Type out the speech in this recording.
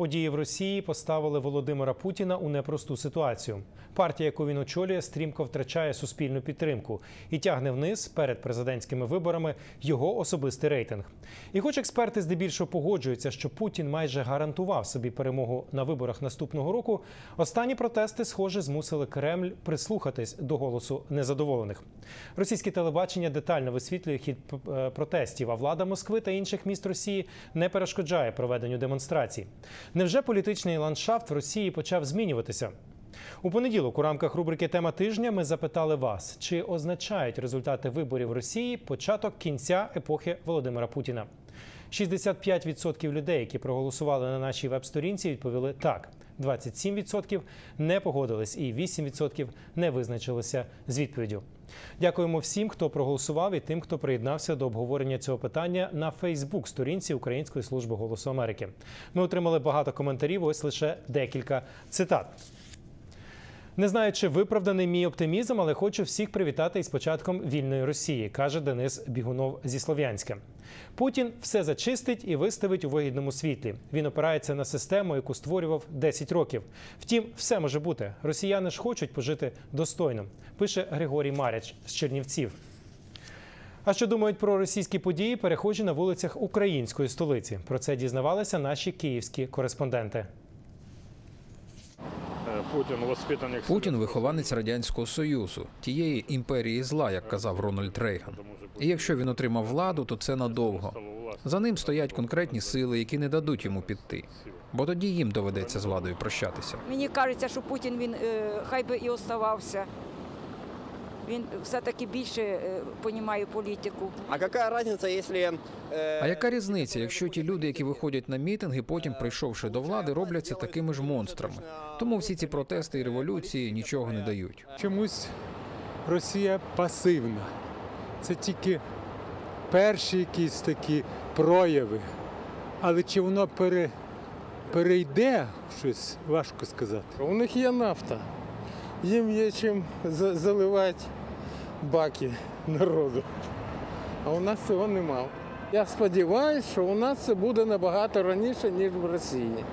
Події в Росії поставили Володимира Путіна у непросту ситуацію. Партія, яку він очолює, стрімко втрачає суспільну підтримку і тягне вниз перед президентськими виборами його особистий рейтинг. І, хоч експерти здебільшого погоджуються, що Путін майже гарантував собі перемогу на виборах наступного року, останні протести, схоже, змусили Кремль прислухатись до голосу незадоволених. Російське телебачення детально висвітлює хід е, протестів, а влада Москви та інших міст Росії не перешкоджає проведенню демонстрацій. Невже політичний ландшафт в Росії почав змінюватися? У понеділок у рамках рубрики Тема тижня ми запитали вас, чи означають результати виборів Росії початок кінця епохи Володимира Путіна. 65% людей, які проголосували на нашій веб-сторінці, відповіли так. 27% не погодились і 8% не визначилися з відповіддю. Дякуємо всім, хто проголосував, і тим, хто приєднався до обговорення цього питання на Фейсбук-сторінці Української служби голосу Америки. Ми отримали багато коментарів. Ось лише декілька цитат. Не знаю, чи виправданий мій оптимізм, але хочу всіх привітати із початком вільної Росії, каже Денис Бігунов зі Слов'янська. Путін все зачистить і виставить у вигідному світлі. Він опирається на систему, яку створював 10 років. Втім, все може бути. Росіяни ж хочуть пожити достойно. Пише Григорій Маряч з Чернівців. А що думають про російські події, перехожі на вулицях української столиці? Про це дізнавалися наші київські кореспонденти. Путін вихованець радянського союзу, тієї імперії зла, як казав Рональд Рейган. І якщо він отримав владу, то це надовго. За ним стоять конкретні сили, які не дадуть йому піти. Бо тоді їм доведеться з владою прощатися. Мені кажеться, що Путін він е, хай би і оставався. Він все-таки більше е, понімає політику. А какая разница, если... э, А яка різниця, якщо ті люди, які виходять на мітинги, потім, прийшовши до влади, робляться такими ж монстрами? Тому всі ці протести і революції нічого не дають. Чомусь Росія пасивна. Це тільки перші якісь такі прояви. Але чи воно пере, перейде в щось, важко сказати. У них є нафта. Їм є чим за- заливати баки народу. А у нас цього немає. Я сподіваюся, що у нас це буде набагато раніше, ніж в Росії.